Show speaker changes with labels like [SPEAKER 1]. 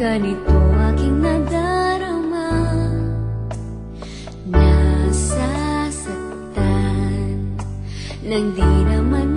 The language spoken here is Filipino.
[SPEAKER 1] Ganito aking nadarama. Nasasaktan Nang di naman